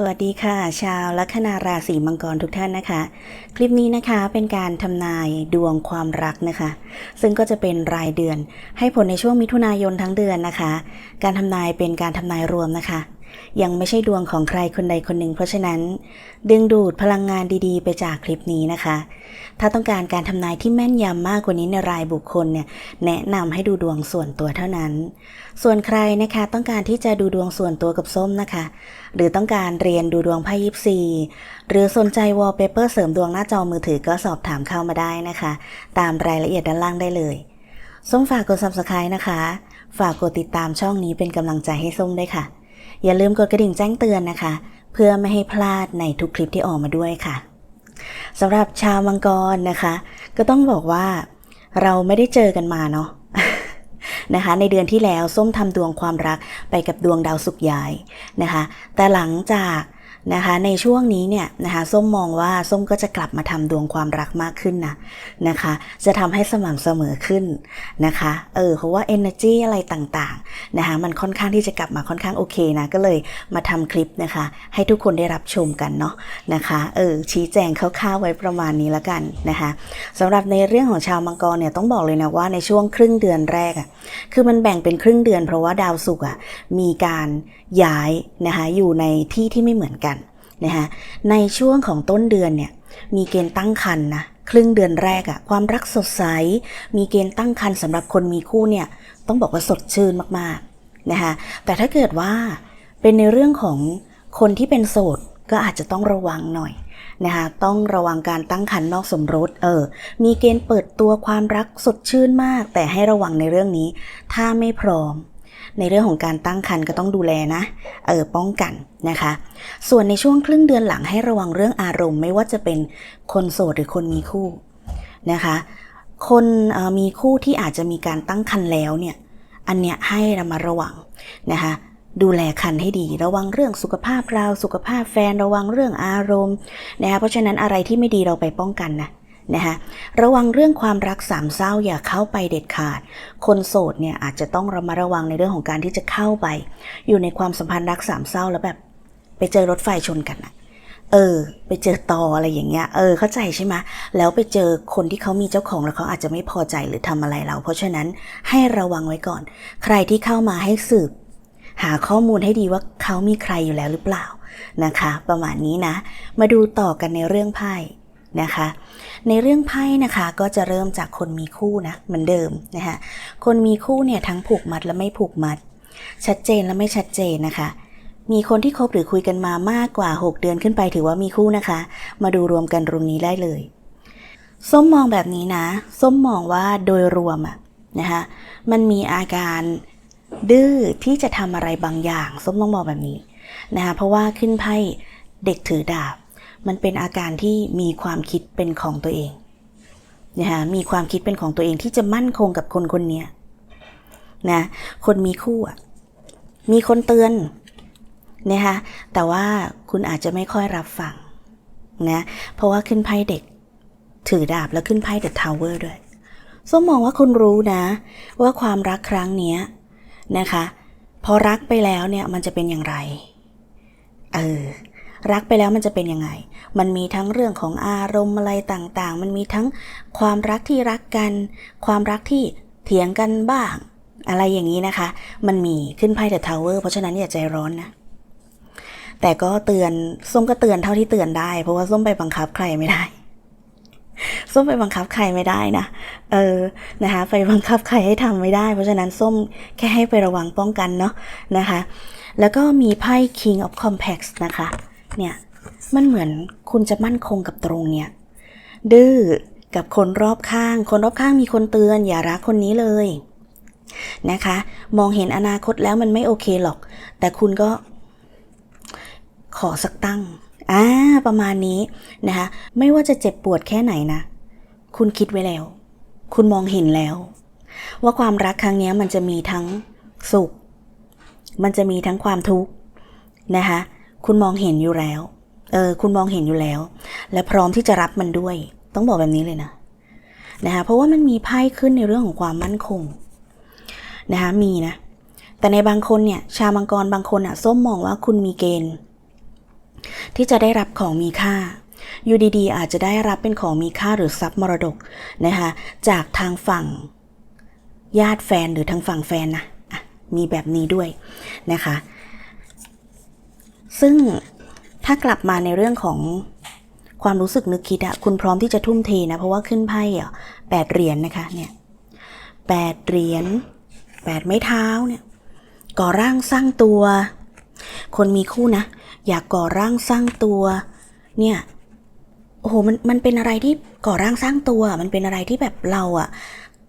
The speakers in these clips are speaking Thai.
สวัสดีค่ะ ชาวลัคนาราศีมังกรทุกท่านนะคะ คลิปนี้นะคะเป็นการทำนายดวงความรักนะคะ ซึ่งก็จะเป็นรายเดือนให้ผลในช่วงมิถุนายนทั้งเดือนนะคะ การทำนายเป็นการทำนายรวมนะคะ ยังไม่ใช่ดวงของใครคนใดคนหนึ่ง เพราะฉะนั้น ดึงดูดพลังงานดีๆ ไปจากคลิปนี้นะคะ ถ้าต้องการการทำนายที่แม่นยำมากกว่านี้ในรายบุคคลเนี่ยแนะนำให้ดูดวงส่วนตัวเท่านั้น ส่วนใครนะคะต้องการที่จะดูดวงส่วนตัวกับส้มนะคะ หรือต้องการเรียนดูดวงไพ่ยิปซีหรือสนใจวอลเปเปอร์เสริมดวงหน้าจอมือถือก็สอบถามเข้ามาได้นะคะ ตามรายละเอียดด้านล่างได้เลยส้มฝากกด subscribe นะคะ ฝากกดติดตามช่องนี้เป็นกำลังใจให้ส้มด้วยค่ะ อย่าลืมกดกระดิ่งแจ้งเตือนนะคะ เพื่อไม่ให้พลาดในทุกคลิปที่ออกมาด้วยค่ะสำหรับชาวมังกรนะคะ ก็ต้องบอกว่าเราไม่ได้เจอกันมาเนาะนะคะ ในเดือนที่แล้วส้มทำดวงความรักไปกับดวงดาวสุกย้ายนะคะ แต่หลังจาก นะคะในช่วงนี้เนี่ยนะคะส้มมองว่าส้มก็จะกลับมาทำดวงความรักมากขึ้นนะนะคะ จะทำให้สม่ำเสมอขึ้นนะคะเออเพราะว่า energy อะไรต่างๆนะคะมันค่อนข้างที่จะกลับมาค่อนข้างโอเคนะก็เลยมาทำคลิปนะคะ ให้ทุกคนได้รับชมกันเนาะนะคะเออชี้แจงคร่าวๆไว้ประมาณนี้แล้วกันนะคะสำหรับในเรื่องของชาวมังกรเนี่ยต้องบอกเลยนะว่าในช่วงครึ่งเดือนแรกอะคือมันแบ่งเป็นครึ่งเดือน เพราะว่าดาวศุกร์อะมีการย้ายนะคะอยู่ในที่ที่ไม่เหมือนกันนะคะในช่วงของต้นเดือนเนี่ยมีเกณฑ์ตั้งครรภ์นะครึ่งเดือนแรกอะความรักสดใส มีเกณฑ์ตั้งครรภ์สำหรับคนมีคู่เนี่ยต้องบอกว่าสดชื่นมากๆนะคะแต่ถ้าเกิดว่าเป็นในเรื่องของคนที่เป็นโสดก็อาจจะต้องระวังหน่อยนะคะต้องระวังการตั้งครรภ์นอกสมรสเออมีเกณฑ์เปิดตัวความรักสดชื่นมาก แต่ให้ระวังในเรื่องนี้ ถ้าไม่พร้อม ในเรื่องของการตั้งครรภ์ก็ต้องดูแลนะ เออป้องกันนะคะ ส่วนในช่วงครึ่งเดือนหลังให้ระวังเรื่องอารมณ์ไม่ว่าจะเป็นคนโสดหรือคนมีคู่นะคะ คนออมีคู่ที่อาจจะมีการตั้งครรภ์แล้วเนี่ย อันเนี้ยให้ระมัดระวังนะคะดูแลคันให้ดี ระวังเรื่องสุขภาพเรา สุขภาพแฟน ระวังเรื่องอารมณ์นะคะเพราะฉะนั้นอะไรที่ไม่ดีเราไปป้องกันนะ นะคะระวังเรื่องความรักสามเศร้าอย่าเข้าไปเด็ดขาด คนโสดเนี่ยอาจจะต้องระมัดระวังในเรื่องของการที่จะเข้าไป อยู่ในความสัมพันธ์รักสามเศร้าแล้วแบบ ไปเจอรถไฟชนกันอะเออ ไปเจอตออะไรอย่างเงี้ย เออ เข้าใจใช่ไหมแล้วไปเจอคนที่เขามีเจ้าของแล้วเขาอาจจะไม่พอใจหรือทำอะไรเรา เพราะฉะนั้นให้ระวังไว้ก่อน ใครที่เข้ามาให้สืบ หาข้อมูลให้ดีว่าเขามีใครอยู่แล้วหรือเปล่านะคะ ประมาณนี้นะ มาดูต่อกันในเรื่องไพ่ นะคะ ในเรื่องไพ่นะคะก็จะเริ่มจากคนมีคู่นะเหมือนเดิมนะคะคนมีคู่เนี่ยทั้งผูกมัดและไม่ผูกมัด ชัดเจนและไม่ชัดเจนนะคะ มีคนที่คบหรือคุยกันมามากกว่า 6 เดือนขึ้นไปถือว่ามีคู่นะคะ มาดูรวมกันตรงนี้ได้เลยส้มมองแบบนี้นะ ส้มมองว่าโดยรวมอะนะคะมันมีอาการดื้อที่จะทำอะไรบางอย่าง ส้มต้องมองแบบนี้นะคะเพราะว่าขึ้นไพ่เด็กถือดาบ มันเป็นอาการที่มีความคิดเป็นของตัวเองนะคะมีความคิดเป็นของตัวเองที่จะมั่นคงกับคนคนนี้นะคนมีคู่มีคนเตือนนะคะแต่ว่าคุณอาจจะไม่ค่อยรับฟังนะเพราะว่าขึ้นไพ่เด็ก ถือดาบแล้วขึ้นไพ่เดอะทาวเวอร์ด้วยส้มมองว่าคุณรู้นะ ว่าความรักครั้งนี้นะคะ พอรักไปแล้วเนี่ยมันจะเป็นอย่างไร เออ รักไปแล้วมันจะเป็นยังไง มันมีทั้งเรื่องของอารมณ์อะไรต่างๆ มันมีทั้งความรักที่รักกัน ความรักที่เถียงกันบ้าง อะไรอย่างนี้นะคะ มันมีขึ้นไพ่เดอะทาวเวอร์เพราะฉะนั้นอย่าใจร้อนนะแต่ก็เตือนส้มก็เตือนเท่าที่เตือนได้ เพราะว่าส้มไปบังคับใครไม่ได้ส้มไปบังคับใครไม่ได้นะ เออ นะคะ ไปบังคับใครให้ทำไม่ได้ เพราะฉะนั้นส้มแค่ให้ไประวังป้องกันเนาะนะคะ แล้วก็มีไพ่ King of Complex นะคะ เนี่ยมันเหมือนคุณจะมั่นคงกับตรงเนี้ยดื้อกับคนรอบข้าง คนรอบข้างมีคนเตือน อย่ารักคนนี้เลยนะคะ มองเห็นอนาคตแล้วมันไม่โอเคหรอก แต่คุณก็ ขอสักตั้งอ่าประมาณนี้นะคะ ไม่ว่าจะเจ็บปวดแค่ไหนนะ คุณคิดไว้แล้ว คุณมองเห็นแล้ว ว่าความรักครั้งนี้มันจะมีทั้งสุข มันจะมีทั้งความทุกข์นะคะ คุณมองเห็นอยู่แล้ว เออ คุณมองเห็นอยู่แล้ว และพร้อมที่จะรับมันด้วย ต้องบอกแบบนี้เลยนะนะคะเพราะว่ามันมีไพ่ขึ้นในเรื่องของความมั่นคงนะคะมีนะ แต่ในบางคนเนี่ย ชาวมังกรบางคนอะส้มมองว่าคุณมีเกณฑ์ ที่จะได้รับของมีค่าอยู่ดีๆอาจจะได้รับเป็นของมีค่าหรือทรัพย์มรดกนะคะจากทางฝั่งญาติแฟนหรือทางฝั่งแฟนนะะมีแบบนี้ด้วยนะคะ ซึ่งถ้ากลับมาในเรื่องของความรู้สึกนึกคิดอะคุณพร้อมที่จะทุ่มเทนะ เพราะว่าขึ้นไพ่อะแปดเหรียญนะคะเนี่ยแปดเหรียญแปดไม้เท้าเนี่ยก่อร่างสร้างตัว คนมีคู่นะ อยากก่อร่างสร้างตัว เนี่ยโอ้โหมันมันเป็นอะไรที่ก่อร่างสร้างตัว มันเป็นอะไรที่แบบเราอะ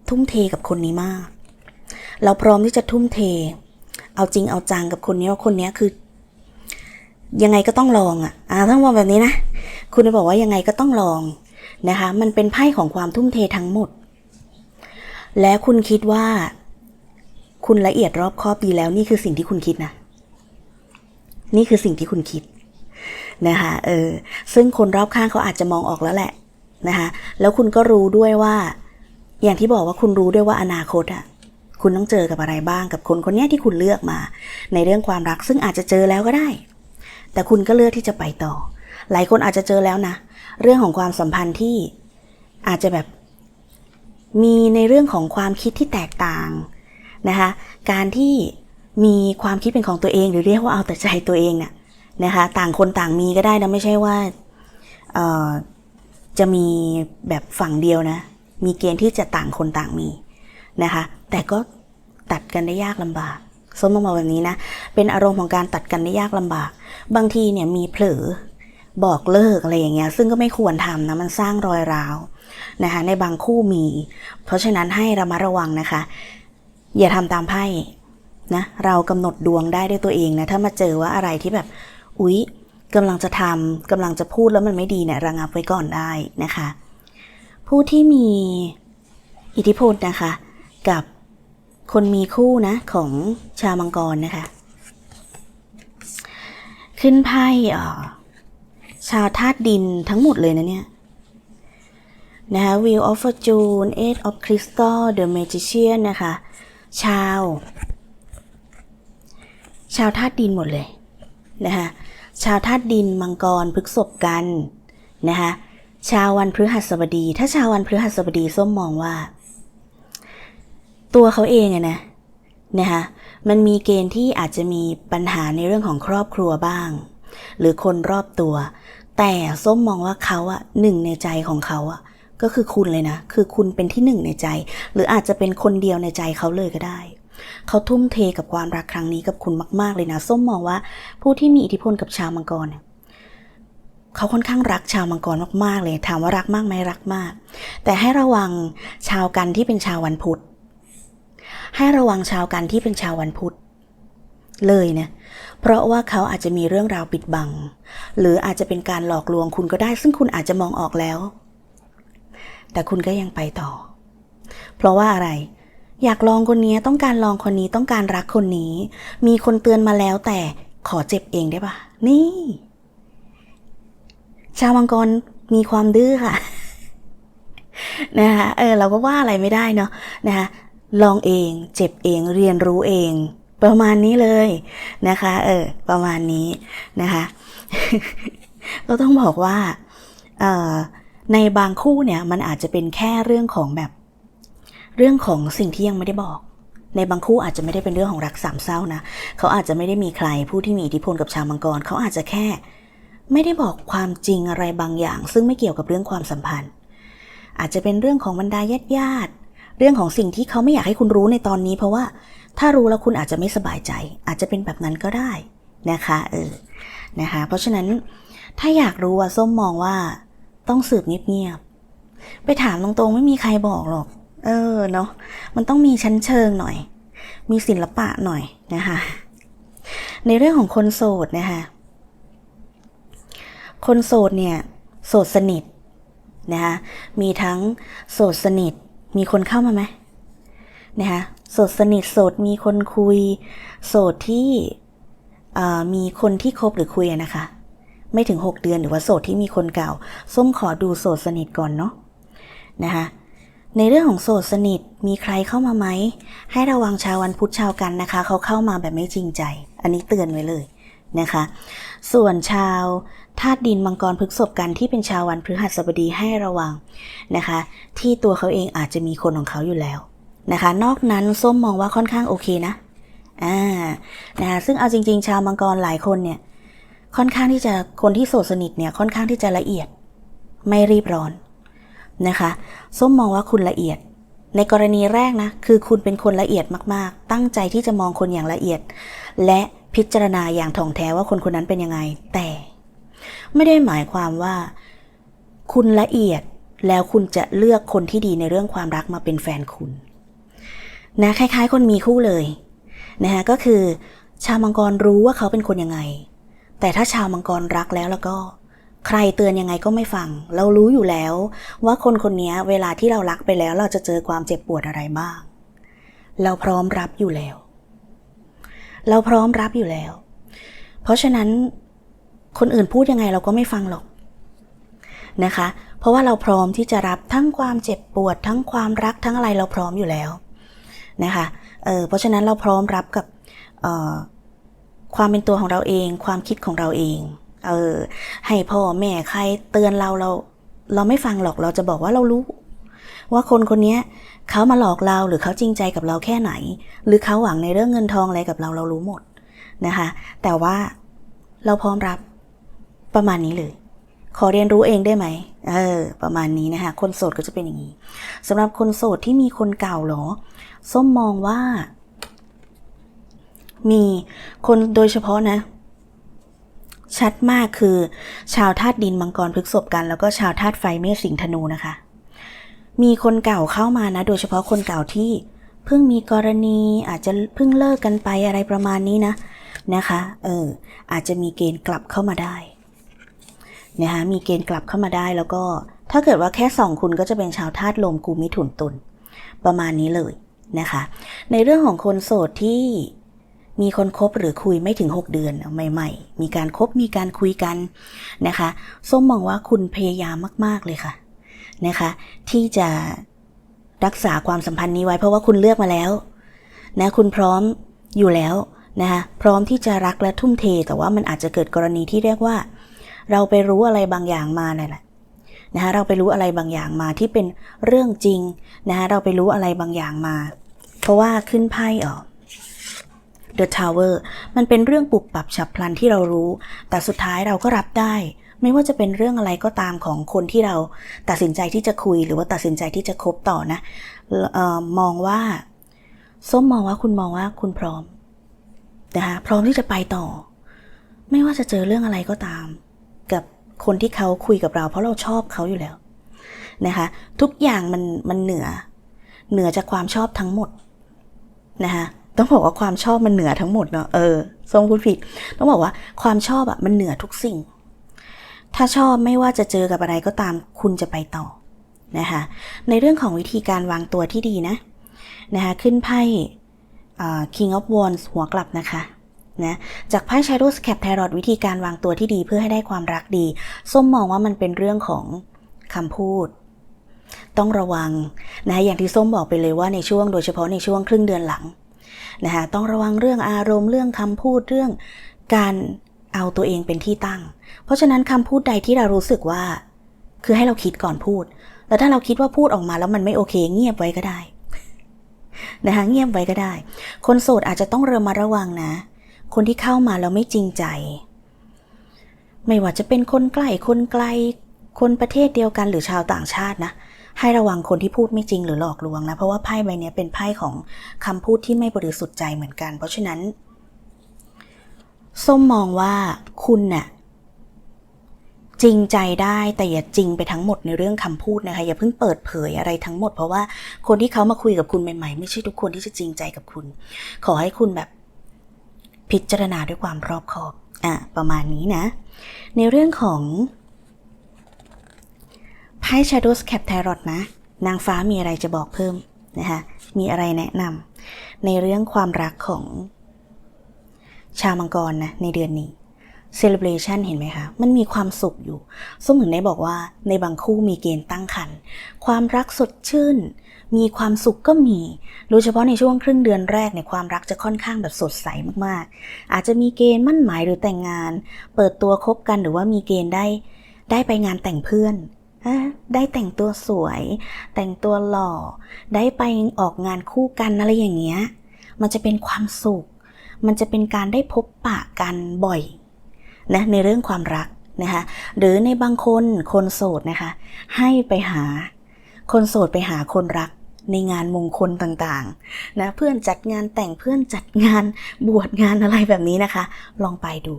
ทุ่มเทกับคนนี้มาก เราพร้อมที่จะทุ่มเท เอาจริงเอาจังกับคนนี้ว่าคนนี้คือ ยังไงก็ต้องลองอะอ่าต้องมองแบบนี้นะ คุณจะบอกว่ายังไงก็ต้องลองนะคะ มันเป็นไพ่ของความทุ่มเททั้งหมด และคุณคิดว่า คุณละเอียดรอบคอบดีแล้วนี่คือสิ่งที่คุณคิดนะ นี่คือสิ่งที่คุณคิดนะคะเออซึ่งคนรอบข้างเขาอาจจะมองออกแล้วแหละนะคะแล้วคุณก็รู้ด้วยว่า อย่างที่บอกว่าคุณรู้ด้วยว่าอนาคตอะคุณต้องเจอกับอะไรบ้างกับคนคนนี้ที่คุณเลือกมา ในเรื่องความรักซึ่งอาจจะเจอแล้วก็ได้ แต่คุณก็เลือกที่จะไปต่อ หลายคนอาจจะเจอแล้วนะ เรื่องของความสัมพันธ์ที่อาจจะแบบมีในเรื่องของความคิดที่แตกต่างนะคะ การที่มีความคิดเป็นของตัวเอง หรือเรียกว่าเอาแต่ใจตัวเองเนี่ยนะคะ ต่างคนต่างมีก็ได้นะไม่ใช่ว่าจะมีแบบฝั่งเดียวนะ มีเกณฑ์ที่จะต่างคนต่างมีนะคะ แต่ก็ตัดกันได้ยากลำบาก ส้มมองมาแบบนี้นะ เป็นอารมณ์ของการตัดกันได้ยากลำบาก บางทีเนี่ยมีเผลอบอกเลิกอะไรอย่างเงี้ย ซึ่งก็ไม่ควรทำนะ มันสร้างรอยร้าวนะคะ ในบางคู่มี เพราะฉะนั้นให้ระมัดระวังนะคะ อย่าทำตามไพ่นะ เรากำหนดดวงได้ด้วยตัวเองนะ ถ้ามาเจอว่าอะไรที่แบบ อุ๊ยกำลังจะทำกำลังจะพูดแล้วมันไม่ดีเนี่ยระงับไว้ก่อนได้นะคะ ผู้ที่มีอิทธิพลนะคะ กับ คนมีคู่นะของชาวมังกรนะคะ ขึ้นไพ่เอ่อชาวธาตุดินทั้งหมดเลยนะเนี่ยนะคะ Wheel of Fortune Eight of Crystal The Magician นะคะ ชาว ชาวธาตุดินหมดเลยนะคะชาวธาตุดินมังกรพฤกษบกันนะคะชาววันพฤหัสบดี ถ้าชาววันพฤหัสบดีส้มมองว่า ตัวเขาเองอะนะนะคะมันมีเกณฑ์ที่อาจจะมีปัญหาในเรื่องของครอบครัวบ้าง หรือคนรอบตัว แต่ส้มมองว่าเขาอะหนึ่งในใจของเขาอะก็คือคุณเลยนะ คือคุณเป็นที่หนึ่งในใจ หรืออาจจะเป็นคนเดียวในใจเขาเลยก็ได้ เขาทุ่มเทกับความรักครั้งนี้กับคุณมาก ๆเลยนะ ส้มมองว่าผู้ที่มีอิทธิพลกับชาวมังกรเนี่ยเขาค่อนข้างรักชาวมังกรมากๆเลย ถามว่ารักมากไหมรักมาก แต่ให้ระวังชาวกันที่เป็นชาววันพุธ ให้ระวังชาวกันที่เป็นชาววันพุธ เลยนะ เพราะว่าเขาอาจจะมีเรื่องราวปิดบัง หรืออาจจะเป็นการหลอกลวงคุณก็ได้ ซึ่งคุณอาจจะมองออกแล้ว แต่คุณก็ยังไปต่อ เพราะว่าอะไร อยากลองคนนี้ต้องการลองคนนี้ต้องการรักคนนี้ มีคนเตือนมาแล้วแต่ขอเจ็บเองได้ปะนี่ ชาวมังกรมีความดื้อค่ะนะคะเออเราก็ว่าอะไรไม่ได้เนาะนะคะ ลองเอง เจ็บเองเรียนรู้เอง ประมาณนี้เลยนะคะ เออ ประมาณนี้นะคะ ก็ต้องบอกว่าในบางคู่เนี่ยมันอาจจะเป็นแค่เรื่องของแบบเรื่องของสิ่งที่ยังไม่ได้บอก ในบางคู่อาจจะไม่ได้เป็นเรื่องของรักสามเศร้านะเขาอาจจะไม่ได้มีใครผู้ที่มีอิทธิพลกับชาวมังกรเขาอาจจะแค่ ไม่ได้บอกความจริงอะไรบางอย่าง ซึ่งไม่เกี่ยวกับเรื่องความสัมพันธ์ อาจจะเป็นเรื่องของบรรดาญาติญาติ เรื่องของสิ่งที่เขาไม่อยากให้คุณรู้ในตอนนี้ เพราะว่าถ้ารู้แล้วคุณอาจจะไม่สบายใจ อาจจะเป็นแบบนั้นก็ได้นะคะเออนะคะเพราะฉะนั้นถ้าอยากรู้ว่าส้มมองว่าต้องสืบเงียบๆไปถามตรงๆ ไม่มีใครบอกหรอก เออเนาะมันต้องมีชั้นเชิงหน่อย มีศิลปะหน่อยนะคะในเรื่องของคนโสดนะคะคนโสดเนี่ยโสดสนิทนะคะมีทั้งโสดสนิท มีคนเข้ามาไหมนะคะโสดสนิทโสดมีคนคุย โสดที่มีคนที่คบหรือคุยนะคะ ไม่ถึง 6 เดือนหรือว่าโสดที่มีคนเก่า ส้มขอดูโสดสนิทก่อนเนาะนะคะในเรื่องของโสดสนิทมีใครเข้ามาไหม ให้ระวังชาววันพุธชาวกันนะคะ เขาเข้ามาแบบไม่จริงใจ อันนี้เตือนไว้เลยนะคะ ส่วนชาว ธาตุดินมังกรพฤกษบกันที่เป็นชาววันพฤหัสบดีให้ระวังนะคะ ที่ตัวเขาเองอาจจะมีคนของเขาอยู่แล้วนะคะ นอกนั้นส้มมองว่าค่อนข้างโอเคนะอ่านะคะซึ่งเอาจริง ๆ ชาวมังกรหลายคนเนี่ยค่อนข้างที่จะคนที่โสดสนิทเนี่ยค่อนข้างที่จะละเอียด ไม่รีบร้อนนะคะส้มมองว่าคุณละเอียด ในกรณีแรกนะคือคุณเป็นคนละเอียดมากๆ ตั้งใจที่จะมองคนอย่างละเอียด และพิจารณาอย่างถ่องแท้ว่าคนคนนั้นเป็นยังไง แต่ ไม่ได้หมายความว่า คุณละเอียดแล้วคุณจะเลือกคนที่ดีในเรื่องความรักมาเป็นแฟนคุณนะคล้าย ๆ คนมีคู่เลยนะคะก็คือ ชาวมังกรรู้ว่าเขาเป็นคนยังไง แต่ถ้าชาวมังกรรักแล้วแล้วก็ ใครเตือนยังไงก็ไม่ฟัง เรารู้อยู่แล้ว ว่าคนคนนี้เวลาที่เรารักไปแล้ว เราจะเจอความเจ็บปวดอะไรบ้าง เราพร้อมรับอยู่แล้ว เราพร้อมรับอยู่แล้ว เพราะฉะนั้น คนอื่นพูดยังไงเราก็ไม่ฟังหรอกนะคะ เพราะว่าเราพร้อมที่จะรับทั้งความเจ็บปวด ทั้งความรักทั้งอะไรเราพร้อมอยู่แล้วนะคะเออเพราะฉะนั้นเราพร้อมรับกับออความเป็นตัวของเราเอง ความคิดของเราเองเออให้พ่อแม่ใครเตือนเราเรา เราไม่ฟังหรอกเราจะบอกว่าเรารู้ ว่าคนคนนี้เขามาหลอกเราหรือเขาจริงใจกับเราแค่ไหน หรือเขาหวังในเรื่องเงินทองอะไรกับเราเรารู้หมดนะคะ แต่ว่าเราพร้อมรับ ประมาณนี้เลย ขอเรียนรู้เองได้ไหมเออ ประมาณนี้นะคะ คนโสดก็จะเป็นอย่างนี้สำหรับคนโสดที่มีคนเก่าเหรอ ส้มมองว่า มีคนโดยเฉพาะนะ ชัดมากคือ ชาวธาตุดินมังกรพฤกษบกัน แล้วก็ชาวธาตุไฟเมษสิงธนูนะคะ มีคนเก่าเข้ามานะ โดยเฉพาะคนเก่าที่เพิ่งมีกรณีอาจจะเพิ่งเลิกกันไปอะไรประมาณนี้นะนะคะ เออ อาจจะมีเกณฑ์กลับเข้ามาได้ นะคะมีเกณฑ์กลับเข้ามาได้แล้วก็ถ้าเกิดว่าแค่สองคุณก็จะเป็นชาวธาตุลมกูมิถุนตุลประมาณนี้เลยนะคะ ในเรื่องของคนโสดที่มีคนคบหรือคุยไม่ถึง 6 เดือนใหม่ ๆ มีการคบมีการคุยกันนะคะส้มมองว่าคุณพยายามมาก ๆเลยค่ะนะคะ ที่จะรักษาความสัมพันธ์นี้ไว้เพราะว่าคุณเลือกมาแล้วนะคุณพร้อมอยู่แล้วนะคะพร้อมที่จะรักและทุ่มเท แต่ว่ามันอาจจะเกิดกรณีที่เรียกว่า เราไปรู้อะไรบางอย่างมาเนี่ยแหละนะคะเราไปรู้อะไรบางอย่างมาที่เป็นเรื่องจริงนะคะเราไปรู้อะไรบางอย่างมา เพราะว่าขึ้นไพ่ออก The Tower มันเป็นเรื่องปุบปับฉับพลันที่เรารู้ แต่สุดท้ายเราก็รับได้ ไม่ว่าจะเป็นเรื่องอะไรก็ตามของคนที่เราตัดสินใจที่จะคุยหรือว่าตัดสินใจที่จะคบต่อนะออมองว่าส้มมองว่าคุณมองว่าคุณพร้อมนะคะพร้อมที่จะไปต่อ ไม่ว่าจะเจอเรื่องอะไรก็ตาม กับคนที่เขาคุยกับเรา เพราะเราชอบเขาอยู่แล้วนะคะ ทุกอย่างมันมันเหนือ เหนือจากความชอบทั้งหมดนะคะต้องบอกว่าความชอบมันเหนือทั้งหมดเนาะเออทรงพูดผิด ต้องบอกว่าความชอบอะมันเหนือทุกสิ่ง ถ้าชอบไม่ว่าจะเจอกับอะไรก็ตามคุณจะไปต่อนะคะในเรื่องของวิธีการวางตัวที่ดีนะนะคะขึ้นไพ่ King of Wands หัวกลับนะคะ นะจากไพ่ Shadow Cap Tarot วิธีการวางตัวที่ดีเพื่อให้ได้ความรักดี ส้มมองว่ามันเป็นเรื่องของคำพูด ต้องระวังนะอย่างที่ส้มบอกไปเลยว่าในช่วงโดยเฉพาะในช่วงครึ่งเดือนหลังนะคะต้องระวังเรื่องอารมณ์เรื่องคำพูดเรื่องการเอาตัวเองเป็นที่ตั้ง เพราะฉะนั้นคำพูดใดที่เรารู้สึกว่า คือให้เราคิดก่อนพูด แล้วถ้าเราคิดว่าพูดออกมาแล้วมันไม่โอเค เงียบไว้ก็ได้นะคะเงียบไว้ก็ได้ คนโสดอาจจะต้องเริ่มมาระวังนะ คนที่เข้ามาแล้วไม่จริงใจ ไม่ว่าจะเป็นคนใกล้คนไกล คนประเทศเดียวกันหรือชาวต่างชาตินะ ให้ระวังคนที่พูดไม่จริงหรือหลอกลวงนะ เพราะว่าไพ่ใบนี้เป็นไพ่ของคำพูดที่ไม่บริสุทธิ์ใจเหมือนกัน เพราะฉะนั้น ส้มมองว่าคุณน่ะจริงใจได้แต่อย่าจริงไปทั้งหมดในเรื่องคำพูดนะคะ อย่าเพิ่งเปิดเผยอะไรทั้งหมด เพราะว่าคนที่เขามาคุยกับคุณใหม่ๆ ไม่ใช่ทุกคนที่จะจริงใจกับคุณ ขอให้คุณแบบ พิจารณาด้วยความรอบคอบอะประมาณนี้นะ ในเรื่องของไพ่ Shadows Cap Tarot นะ นางฟ้ามีอะไรจะบอกเพิ่มนะคะมีอะไรแนะนำในเรื่องความรักของชาวมังกรนะในเดือนนี้ celebration เห็นไหมคะ มันมีความสุขอยู่ส้มถึงได้บอกว่าในบางคู่มีเกณฑ์ตั้งครรภ์ความรักสดชื่น มีความสุขก็มี โดยเฉพาะในช่วงครึ่งเดือนแรกเนี่ยความรักจะค่อนข้างแบบสดใสมากๆ อาจจะมีเกณฑ์มั่นหมายหรือแต่งงาน เปิดตัวคบกันหรือว่ามีเกณฑ์ได้ ได้ไปงานแต่งเพื่อนได้แต่งตัวสวย แต่งตัวหล่อ ได้ไปออกงานคู่กันอะไรอย่างเงี้ย มันจะเป็นความสุข มันจะเป็นการได้พบปะกันบ่อย นะในเรื่องความรักนะคะหรือในบางคนคนโสดนะคะให้ไปหาคนโสดไปหาคนรักในงานมงคลต่างๆนะเพื่อนจัดงานแต่งเพื่อนจัดงานบวชงานอะไรแบบนี้นะคะ ลองไปดู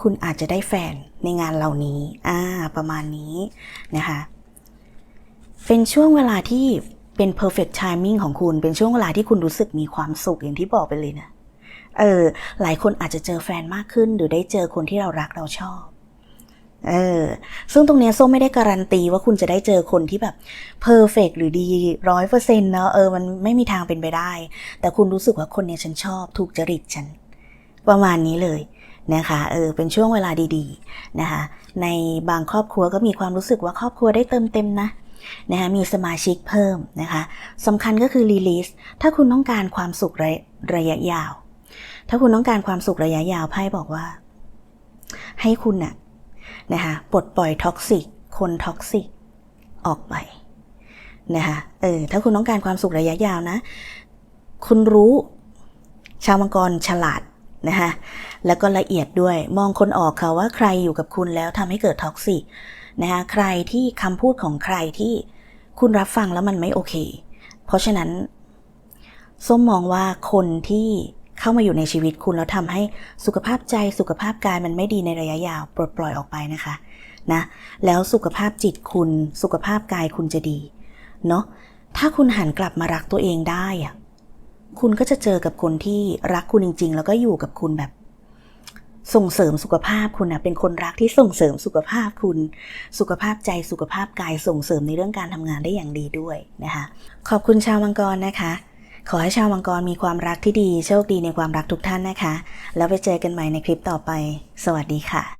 คุณอาจจะได้แฟนในงานเหล่านี้อ่าประมาณนี้นะคะเป็นช่วงเวลาที่เป็น perfect timing ของคุณ เป็นช่วงเวลาที่คุณรู้สึกมีความสุขอย่างที่บอกไปเลยนะ เออ หลายคนอาจจะเจอแฟนมากขึ้น หรือได้เจอคนที่เรารักเราชอบ เออ ซึ่งตรงเนี้ยส้มไม่ได้การันตีว่าคุณจะได้เจอคนที่แบบเพอร์เฟกหรือดีร้อยเปอร์เซ็นต์เนาะเออมันไม่มีทางเป็นไปได้ แต่คุณรู้สึกว่าคนเนี้ยฉันชอบ ถูกจริตฉัน ประมาณนี้เลยนะคะเออเป็นช่วงเวลาดีๆนะคะในบางครอบครัวก็มีความรู้สึกว่าครอบครัวได้เติมเต็มนะนะคะมีสมาชิกเพิ่มนะคะสำคัญก็คือ release ถ้าคุณต้องการความสุขระระยะยาว ถ้าคุณต้องการความสุขระยะยาวไพ่บอกว่า ให้คุณน่ะนะคะปลดปล่อยท็อกซิกคนท็อกซิกออกไปนะคะเออถ้าคุณต้องการความสุขระยะยาวนะ คุณรู้ชาวมังกรฉลาดนะคะแล้วก็ละเอียดด้วยมองคนออกค่ะว่าใครอยู่กับคุณแล้วทำให้เกิดท็อกซิกนะคะใครที่คำพูดของใครที่คุณรับฟังแล้วมันไม่โอเค เพราะฉะนั้น ส้มมองว่าคนที่ เข้ามาอยู่ในชีวิตคุณแล้วทำให้สุขภาพใจสุขภาพกายมันไม่ดีในระยะยาวปลดปล่อยออกไปนะคะนะแล้วสุขภาพจิตคุณ สุขภาพกายคุณจะดีเนาะถ้าคุณหันกลับมารักตัวเองได้อะคุณก็จะเจอกับคนที่รักคุณจริง ๆ แล้วก็อยู่กับคุณแบบส่งเสริมสุขภาพคุณนะเป็นคนรักที่ส่งเสริมสุขภาพคุณ สุขภาพใจสุขภาพกายส่งเสริมในเรื่องการทำงานได้อย่างดีด้วยนะคะ ขอบคุณชาวมังกรนะคะ ขอให้ชาวมังกรมีความรักที่ดี โชคดีในความรักทุกท่านนะคะ แล้วไปเจอกันใหม่ในคลิปต่อไป สวัสดีค่ะ